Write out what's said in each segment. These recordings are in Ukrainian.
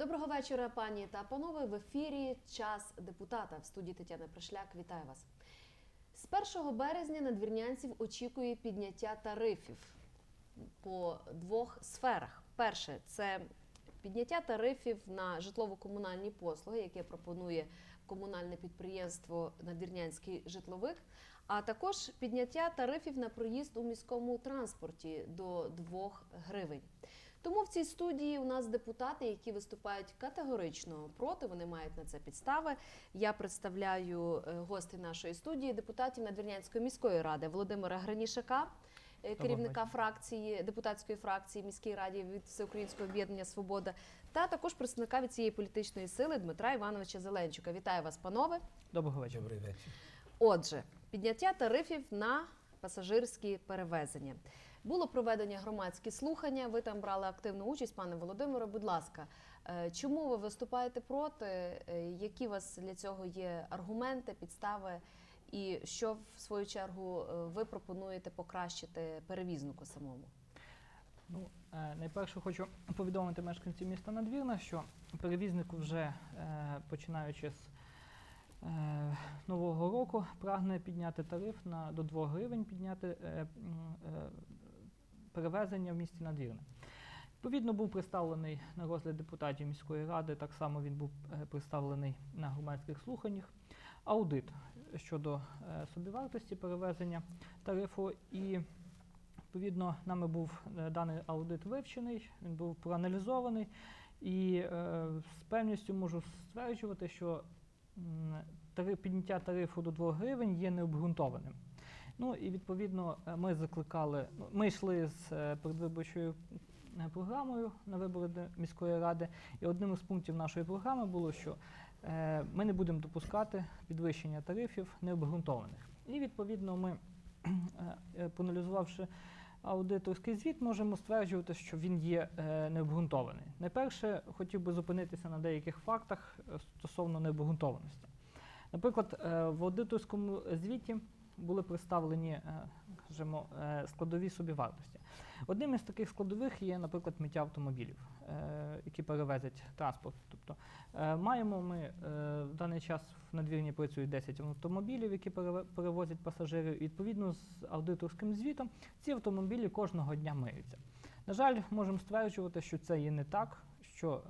Доброго вечора, пані та панове. В ефірі час депутата в студії Тетяна Пришляк. Вітаю вас. З 1 березня надвірнянців очікує підняття тарифів по двох сферах. Перше це підняття тарифів на житлово-комунальні послуги, яке пропонує комунальне підприємство Надвірнянський житловик, а також підняття тарифів на проїзд у міському транспорті до 2 гривень. Тому в цій студії у нас депутати, які виступають категорично проти. Вони мають на це підстави. Я представляю е, гостей нашої студії, депутатів Надвірнянської міської ради Володимира Гранішака, е, керівника фракції депутатської фракції міській раді від Всеукраїнського об'єднання Свобода, та також представника від цієї політичної сили Дмитра Івановича Зеленчука. Вітаю вас, панове. Доброго вечора. Добрий вечір. Отже, підняття тарифів на пасажирські перевезення. Було проведення громадські слухання. Ви там брали активну участь, пане Володимире. Будь ласка, е, чому ви виступаєте проти? Е, Які у вас для цього є аргументи, підстави? І що в свою чергу е, ви пропонуєте покращити перевізнику самому? Ну, найперше хочу повідомити мешканців міста Надвірна, що перевізнику вже починаючи з нового року прагне підняти тариф на до 2 гривень, підняти перевезення в місті Надвірне. Відповідно, був представлений на розгляд депутатів міської ради. Так само він був е, представлений на громадських слуханнях. Аудит щодо е, собівартості перевезення тарифу і Відповідно, нами був е, даний аудит вивчений, він був проаналізований, і з певністю можу стверджувати, що підняття тарифу до 2 гривень є необґрунтованим. Ну і відповідно е, ми закликали, ну, ми йшли з е, передвиборчою е, програмою на вибори до міської ради, і одним із пунктів нашої програми було, що ми не будемо допускати підвищення тарифів необґрунтованих. І відповідно ми, проаналізувавши аудиторський звіт, можемо стверджувати, що він є необґрунтований. Найперше, хотів би зупинитися на деяких фактах стосовно необґрунтованості. Наприклад, в аудиторському звіті були представлені е, скажімо, е, складові собівартості. Одним із таких складових є, наприклад, миття автомобілів, е, які перевезять транспорт. Тобто маємо ми в даний час в надвірні працюють 10 автомобілів, які перевозять пасажирів. Відповідно з аудиторським звітом ці автомобілі кожного дня миються. На жаль, можемо стверджувати, що це є не так, що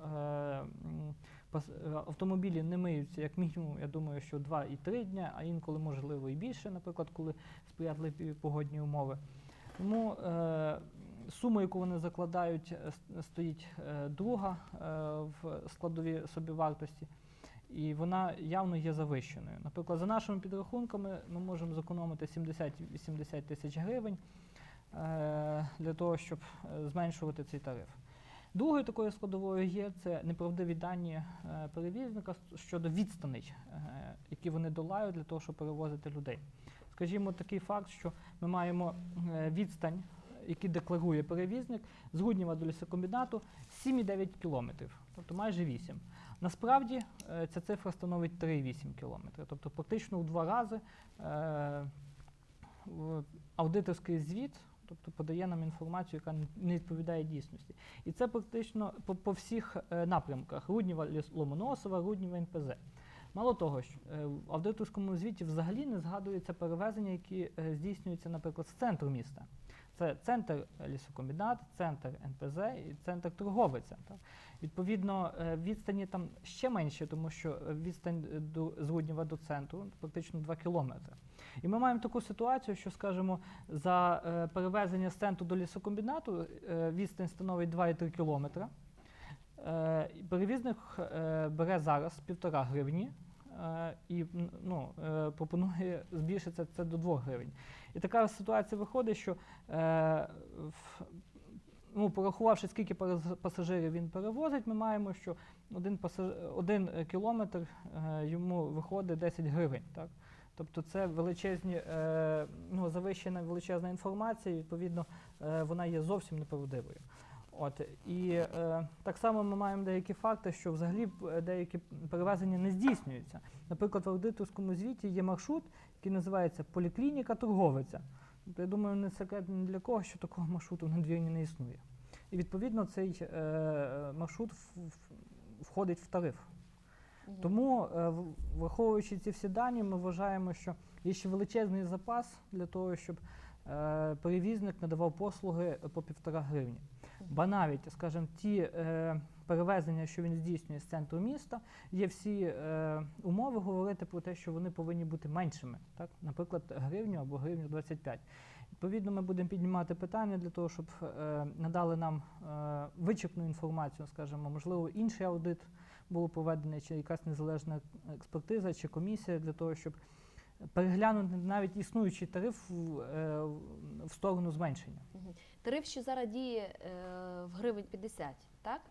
автомобілі не миються як мінімум, я думаю, що 2 і 3 дня, а інколи можливо і більше, наприклад, коли сприятливі погодні умови. Тому е, сума, яку вони закладають, е, стоїть е, друга е, в складові собівартості, і вона явно є завищеною. Наприклад, за нашими підрахунками, ми можемо зекономити 70-80 тисяч гривень е, для того, щоб е, зменшувати цей тариф. Другою такою складовою є це неправдиві дані е, перевізника щодо відстаней, е, які вони долають для того, щоб перевозити людей. Скажімо, такий факт, що ми маємо е, відстань, який декларує перевізник з Гудніва до лісокомбінату 7,9 кілометрів, тобто майже 8. Насправді ця цифра становить 3,8 кілометри, тобто практично в два рази аудиторський звіт, тобто подає нам інформацію, яка не відповідає дійсності. І це практично по, по всіх е, напрямках Рудніва Ломоносова, Рудніва НПЗ. Мало того, що е, в аудиторському звіті взагалі не згадуються перевезення, які е, здійснюються, наприклад, з центру міста. Це центр лісокомбінат, центр НПЗ і центр торговиця. Так? Відповідно, відстані там ще менше, тому що відстань до, з Рудніва до центру практично 2 кілометри. І ми маємо таку ситуацію, що, скажімо, за е, перевезення з центру до лісокомбінату е, відстань становить 2,3 кілометри. Е, перевізник бере зараз півтора гривні і ну, пропонує збільшити це до 2 гривень. І така ситуація виходить, що ну, порахувавши, скільки пасажирів він перевозить, ми маємо, що один, пасаж... один кілометр йому виходить 10 гривень. Так? Тобто це величезні, е, ну, завищена величезна інформація, і відповідно е, вона є зовсім неправдивою. От і е, так само ми маємо деякі факти, що взагалі е, деякі перевезення не здійснюються. Наприклад, в аудиторському звіті є маршрут, який називається Поліклініка торговиця. Тобто, я думаю, не секрет ні для кого, що такого маршруту в надвірні не існує. І відповідно цей е, маршрут в- в- входить в тариф. Тому, е, враховуючи ці всі дані, ми вважаємо, що є ще величезний запас для того, щоб е, перевізник надавав послуги по півтора гривні. Ба навіть, скажімо, ті е, перевезення, що він здійснює з центру міста, є всі умови говорити про те, що вони повинні бути меншими, так? наприклад, гривню або гривню 25. Відповідно, ми будемо піднімати питання для того, щоб надали нам вичерпну інформацію, скажімо, можливо, інший аудит було проведено чи якась незалежна експертиза, чи комісія для того, щоб переглянути навіть існуючий тариф в, е, сторону зменшення. Тариф, що зараз діє е, в гривень 50, так?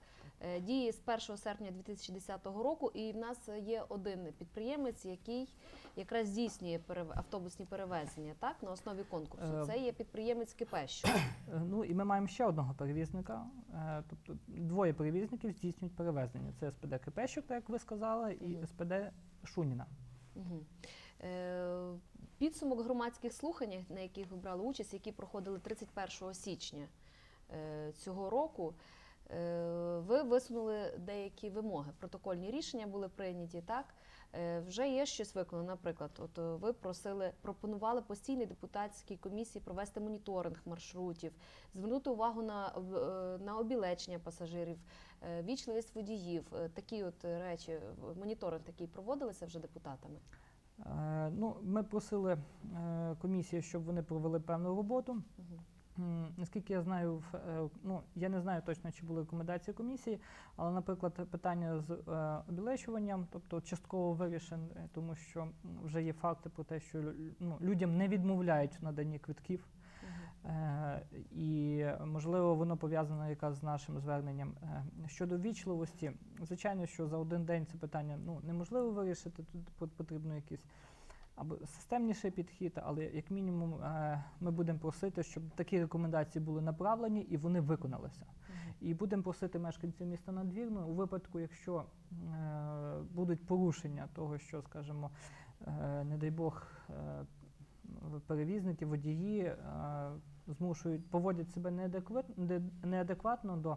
Е, Діє з 1 серпня 2010 року, і в нас є один підприємець, який якраз здійснює автобусні перевезення так, на основі конкурсу. Е, Це є підприємець Кипещу. Ну і ми маємо ще одного перевізника, е, тобто двоє перевізників здійснюють перевезення. Це СПД Кипещук, так як ви сказали, і СПД Шуніна. Підсумок громадських слухань, на яких ви брали участь, які проходили 31 січня цього року. Е, Ви висунули деякі вимоги. Протокольні рішення були прийняті. Так Е, вже є щось виконано. Наприклад, от е, ви просили, пропонували постійній депутатській комісії провести моніторинг маршрутів, звернути увагу на на обілечення пасажирів, вічливість водіїв. Такі от речі, моніторинг такий проводилися вже депутатами. Ну, ми просили комісію, щоб вони провели певну роботу. Мгм. Наскільки я знаю, в, е, ну я не знаю точно, чи були рекомендації комісії, але, наприклад, питання з е, обілечуванням, тобто частково вирішен, е, тому що вже є факти про те, що ну, людям не відмовляють в наданні квитків. Е, І можливо воно пов'язано якраз з нашим зверненням Е, щодо вічливості. Звичайно, що за один день це питання ну неможливо вирішити. Тут пот- потрібно якийсь або системніший підхід, але як мінімум е, ми будемо просити, щоб такі рекомендації були направлені і вони виконалися. І будемо просити мешканців міста Надвірну у випадку, якщо е, будуть порушення того, що, скажімо, е, не дай Бог, перевізники, водії змушують, поводять себе неадекват- не- неадекватно до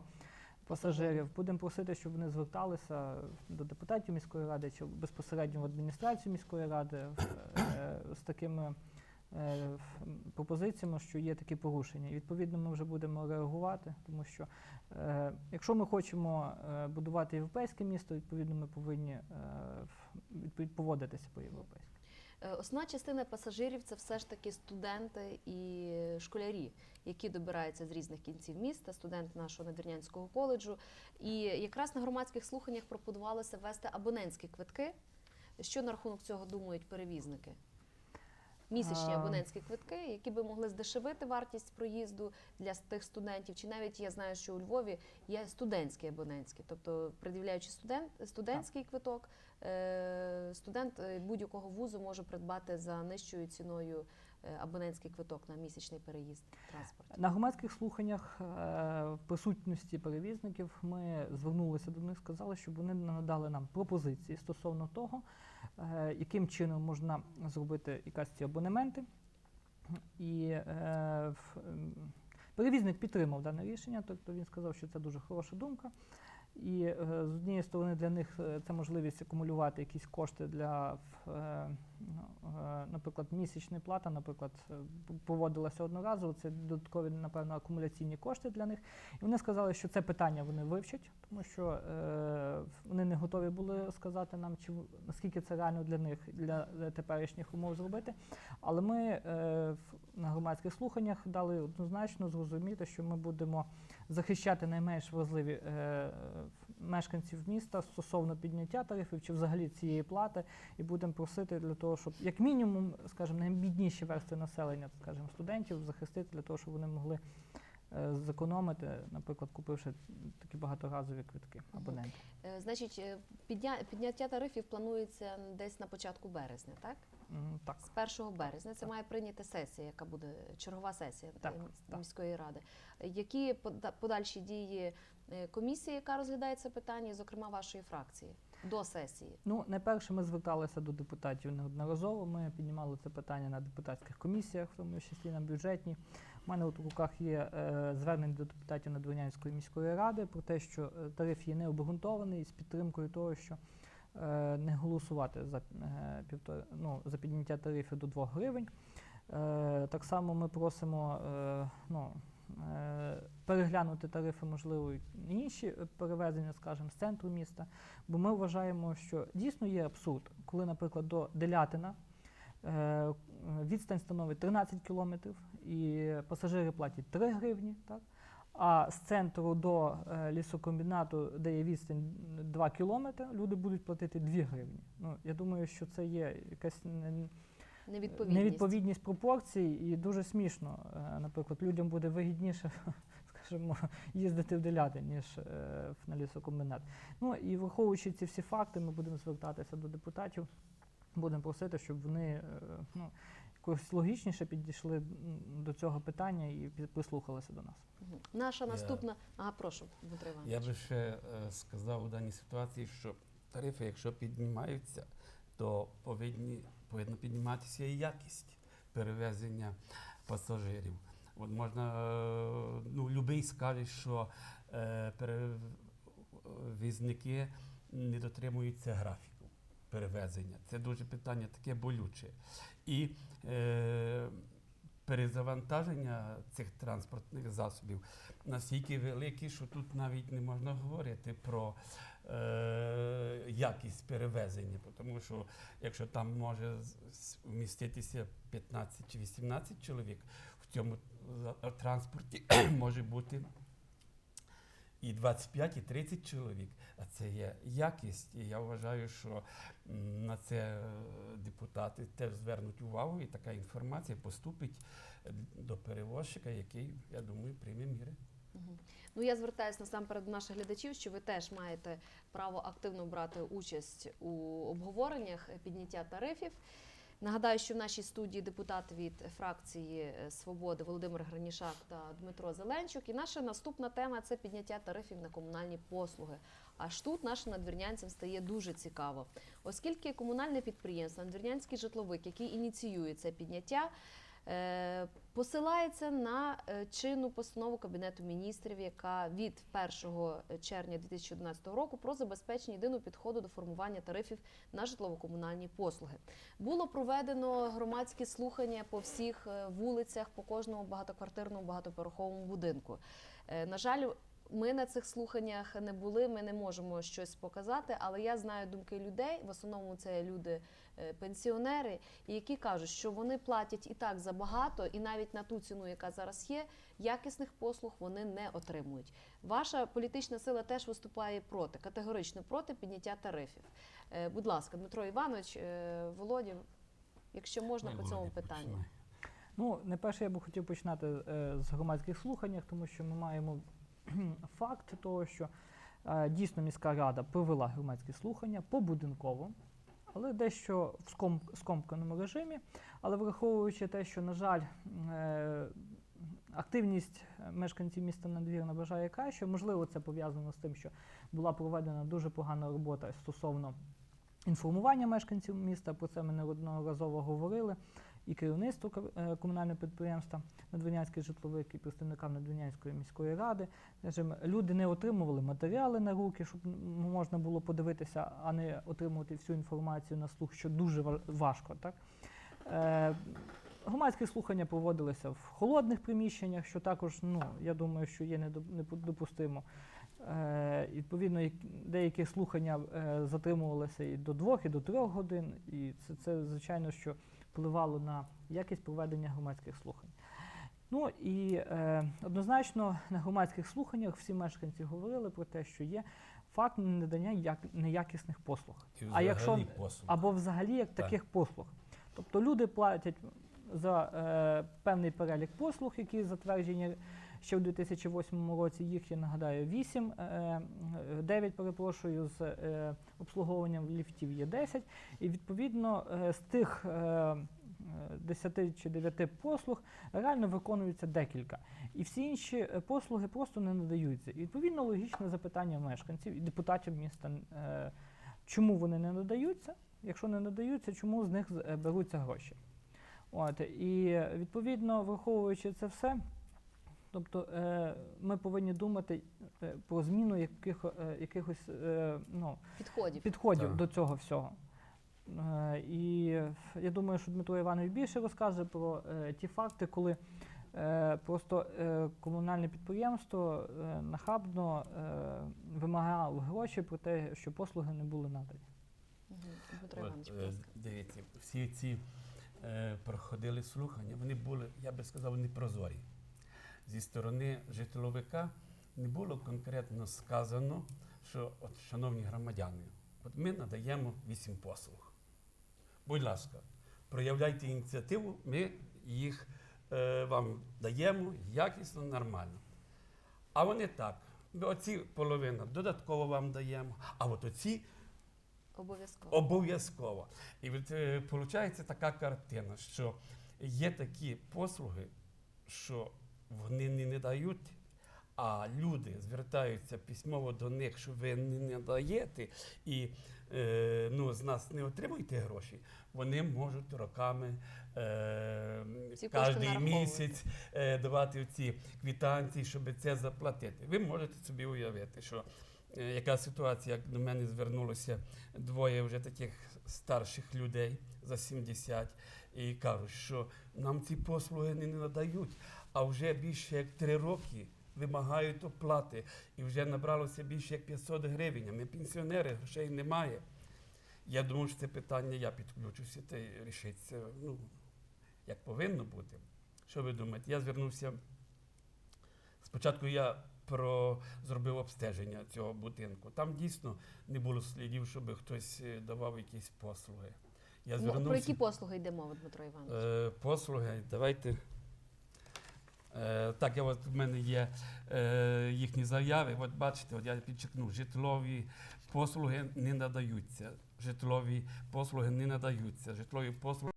пасажирів. Будемо просити, щоб вони зверталися до депутатів міської ради чи безпосередньо в адміністрацію міської ради е, з такими е, пропозиціями, що є такі порушення. І відповідно ми вже будемо реагувати, тому що е, якщо ми хочемо будувати європейське місто, відповідно ми повинні поводитися по європейськи. Е, Основна частина пасажирів це все ж таки студенти і школярі, які добираються з різних кінців міста, студент нашого надвірнянського коледжу. І якраз на громадських слуханнях пропонувалося ввести абонентські квитки. Що на рахунок цього думають перевізники? Місячні А. абонентські квитки, які би могли здешевити вартість проїзду для тих студентів. Чи навіть я знаю, що у Львові є студентські абонентські, тобто пред'являючи студент, студентський квиток, е, студент е, будь-якого вузу може придбати за нижчою ціною абонентський квиток на місячний переїзд в транспорті. На громадських слуханнях е, в присутності перевізників ми звернулися до них, сказали, щоб вони надали нам пропозиції стосовно того, е, яким чином можна зробити якась ці абонементи. І е, перевізник підтримав дане рішення, тобто він сказав, що це дуже хороша думка. І е, з однієї сторони для них е, це можливість акумулювати якісь кошти для, е, е, наприклад, місячна плата, наприклад, е, поводилася одноразово, це додаткові, напевно, акумуляційні кошти для них. І вони сказали, що це питання вони вивчать, тому що е, вони не готові були сказати нам, чи наскільки це реально для них, для е, теперішніх умов зробити. Але ми е, на громадських слуханнях дали однозначно зрозуміти, що ми будемо захищати найменш вразливі е, мешканців міста стосовно підняття тарифів чи взагалі цієї плати, і будемо просити для того, щоб як мінімум, скажімо, найбідніші верстви населення, скажімо, студентів захистити для того, щоб вони могли зекономити, наприклад, купивши такі багаторазові квитки абоненти. Е, Значить, е, підня- підняття тарифів планується десь на початку березня, так? Так. З 1 березня це має прийняти сесія, яка буде чергова сесія Так, е, міс- так. міської ради. Е, Які пода- подальші дії е, комісії, яка розглядає це питання, зокрема вашої фракції? до сесії? Ну, найперше, ми зверталися до депутатів неодноразово. Ми піднімали це питання на депутатських комісіях, в тому числі на бюджетній. У мене от у руках є е, звернення до депутатів Надвірнянської міської ради про те, що е, тариф є необґрунтований з підтримкою того, що е, не голосувати за, півтори, ну, за підняття тарифів до 2 гривень. Так само ми просимо ну, переглянути тарифи, можливо, інші перевезення, скажімо, з центру міста. Бо ми вважаємо, що дійсно є абсурд, коли, наприклад, до Делятина відстань становить 13 кілометрів і пасажири платять 3 гривні, так? а з центру до е, лісокомбінату, де є відстань 2 кілометри, люди будуть платити 2 гривні. Ну, я думаю, що це є якась не- Невідповідність. невідповідність пропорцій і дуже смішно. Е, Наприклад, людям буде вигідніше, скажімо, їздити в Деляти, ніж е, на лісокомбінат. Ну і враховуючи ці всі факти, ми будемо звертатися до депутатів, будемо просити, щоб вони ну, якось логічніше підійшли до цього питання і прислухалися до нас. Наша Я- наступна. Ага, прошу, Дмитро Іванович. Я би ще е, сказав у даній ситуації, що тарифи, якщо піднімаються, то повинні, повинна підніматися і якість перевезення пасажирів. От можна, е, ну, любий скаже, що е, перевізники не дотримуються графіку перевезення. Це дуже питання таке болюче. І е, перезавантаження цих транспортних засобів настільки великі, що тут навіть не можна говорити про е, якість перевезення, тому що якщо там може вміститися 15 чи 18 чоловік, в цьому транспорті може бути і 25, і 30 чоловік. А це є якість. І я вважаю, що на це е, депутати теж звернуть увагу, і така інформація поступить до перевозчика, який, я думаю, прийме міри. Ну я звертаюся насамперед до наших глядачів, що ви теж маєте право активно брати участь у обговореннях підняття тарифів. Нагадаю, що в нашій студії депутат від фракції е, Свободи Володимир Гранішак та Дмитро Зеленчук. І наша наступна тема це підняття тарифів на комунальні послуги. Аж тут нашим надвірнянцям стає дуже цікаво, оскільки комунальне підприємство Надвірнянський житловик, який ініціює це підняття, посилається на е, чинну постанову Кабінету міністрів, яка від 1 червня 2011 року про забезпечення єдиного підходу до формування тарифів на житлово-комунальні послуги. Було проведено громадські слухання по всіх е, вулицях, по кожному багатоквартирному багатоповерховому будинку. Е, На жаль, ми на цих слуханнях не були, ми не можемо щось показати, але я знаю думки людей. В основному це люди е, пенсіонери, які кажуть, що вони платять і так забагато, і навіть на ту ціну, яка зараз є, якісних послуг вони не отримують. Ваша політична сила теж виступає проти, категорично проти підняття тарифів. Е, Будь ласка, Дмитро Іванович, е, Володя, якщо можна Ой, по цьому Володя, питанню. починай. Ну, найперше я би хотів починати з громадських слухань, тому що ми маємо факт того, що е, дійсно міська рада провела громадські слухання побудинково, але дещо в ском, скомканому режимі. Але враховуючи те, що, на жаль, е, активність мешканців міста Надвірна бажає краще, можливо, це пов'язано з тим, що була проведена дуже погана робота стосовно інформування мешканців міста. Про це ми неодноразово говорили. І керівництво е, комунального підприємства Надвірнянський житловик і представникам Надвірнянської міської ради. Люди не отримували матеріали на руки, щоб можна було подивитися, а не отримувати всю інформацію на слух, що дуже ва- важко. Так? Е, Громадські слухання проводилися в холодних приміщеннях, що також, ну, я думаю, що є недопустимо. Е, відповідно, деякі слухання е, затримувалися і до двох, і до трьох годин, і це, це звичайно, що впливало на якість проведення громадських слухань. Ну і е, однозначно на громадських слуханнях всі мешканці говорили про те, що є факт надання як, неякісних послуг. А якщо- послуг. Або взагалі як Так. таких послуг. Тобто люди платять за е, певний перелік послуг, які затверджені ще в 2008 році. Їх я нагадаю 8, е, 9, перепрошую, з е, обслуговуванням ліфтів є 10. І відповідно е, з тих е, 10 чи 9 послуг реально виконується декілька. І всі інші е, послуги просто не надаються. І відповідно логічне запитання мешканців і депутатів міста. е, чому вони не надаються. Якщо не надаються, чому з них е, беруться гроші. От, і відповідно, враховуючи це все, тобто е, ми повинні думати е, про зміну яких, е, якихось е, ну, Підходів. підходів Так. до цього всього. Е, І я думаю, що Дмитро Іванович більше розкаже про е, ті факти, коли е, просто е, комунальне підприємство е, нахабно е, вимагало гроші про те, що послуги не були надані. Дмитро Іванович, будь е, ласка. дивіться, всі ці проходили слухання, вони були, я би сказав, непрозорі. Зі сторони житловика не було конкретно сказано, що, от, шановні громадяни, от ми надаємо вісім послуг. Будь ласка, проявляйте ініціативу, ми їх е, вам даємо якісно, нормально. А вони так. Оці половина додатково вам даємо, а от оці Обов'язково. Обов'язково. І виходить така картина, що є такі послуги, що вони не, не дають, а люди звертаються письмово до них, що ви не, не даєте і е, ну, з нас не отримуєте гроші. Вони можуть роками е, кожен місяць е, давати ці квитанції, щоб це заплатити. Ви можете собі уявити, що е, яка ситуація, як до мене звернулося двоє вже таких старших людей за 70 і кажуть, що нам ці послуги не надають, а вже більше як три роки вимагають оплати, і вже набралося більше як 500 гривень. А ми пенсіонери, грошей немає. Я думаю, що це питання я підключуся та рішиться, ну, як повинно бути. Що ви думаєте? Я звернувся. Спочатку я про зробив обстеження цього будинку. Там дійсно не було слідів, щоб хтось е, давав якісь послуги. Я Ну, про які послуги йде мова, Дмитро Іванович? е, послуги. Давайте. Е, так, я от в мене є е, їхні заяви. От бачите, от я підчеркнув, житлові послуги не надаються. Житлові послуги не надаються. Житлові послуги